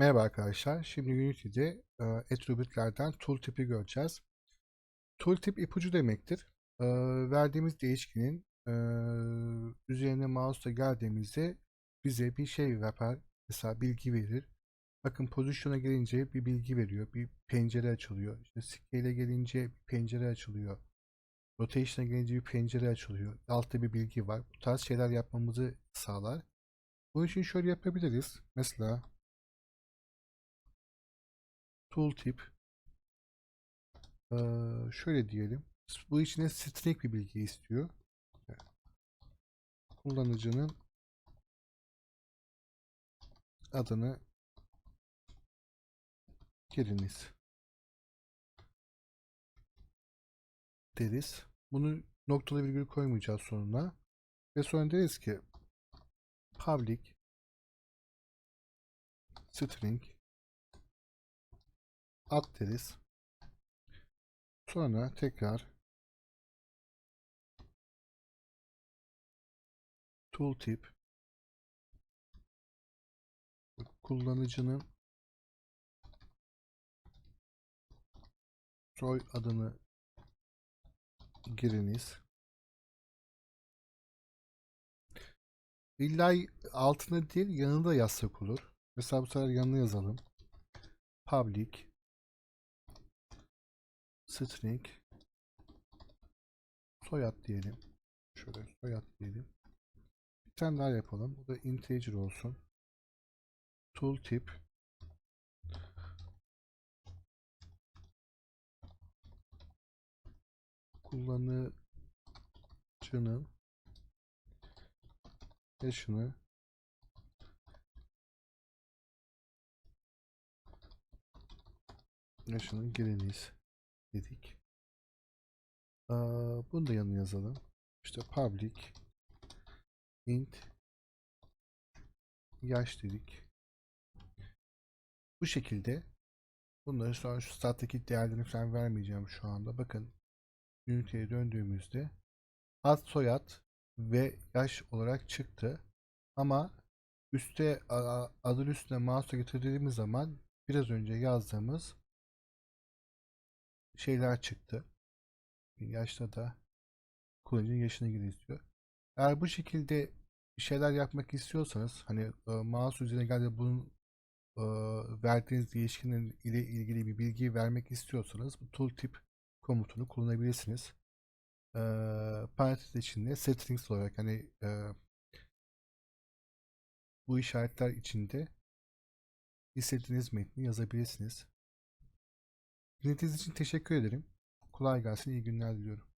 Merhaba arkadaşlar. Şimdi Unity'de e, attribute'lerden tooltip'i göreceğiz. Tooltip ipucu demektir. E, verdiğimiz değişkenin e, üzerine mouse'la geldiğimizde bize bir şey yapar. Mesela bilgi verir. Bakın pozisyona gelince bir bilgi veriyor. Bir pencere açılıyor. İşte scale'e gelince bir pencere açılıyor. Rotation'a gelince bir pencere açılıyor. Altta bir bilgi var. Bu tarz şeyler yapmamızı sağlar. Bunun için şöyle yapabiliriz. Mesela tooltip şöyle diyelim. Bu içine string bir bilgi istiyor. Kullanıcının adını giriniz deriz. Bunu noktalı virgül koymayacağız sonuna. Ve sonra deriz ki public string at deriz. Sonra tekrar tooltip kullanıcının soy adını giriniz. İlla altına değil yanında yazsak olur. Mesela bu sefer yanına yazalım. Public string soyad diyelim. Şöyle soyad diyelim. Bir tane daha yapalım. Bu da integer olsun. Tooltip kullanıcının yaşını yaşını giriniz dedik. Bunu da yanına yazalım. İşte public int yaş dedik. Bu şekilde bunları sonra şu stat'taki değerlerini falan vermeyeceğim şu anda. Bakın Unity'ye döndüğümüzde ad soyad ve yaş olarak çıktı. Ama üste adın üstüne mouse'a getirdiğimiz zaman biraz önce yazdığımız şeyler çıktı. Yaşta da kullanıcının yaşına gir istiyor. Eğer bu şekilde şeyler yapmak istiyorsanız hani e, mouse üzerine geldi bunun e, verdiğiniz değişkenin ile ilgili bir bilgi vermek istiyorsanız bu tooltip komutunu kullanabilirsiniz. E, parantez içinde settings olarak hani e, bu işaretler içinde istediğiniz metni yazabilirsiniz. Dinlediğiniz için teşekkür ederim. Kolay gelsin, iyi günler diliyorum.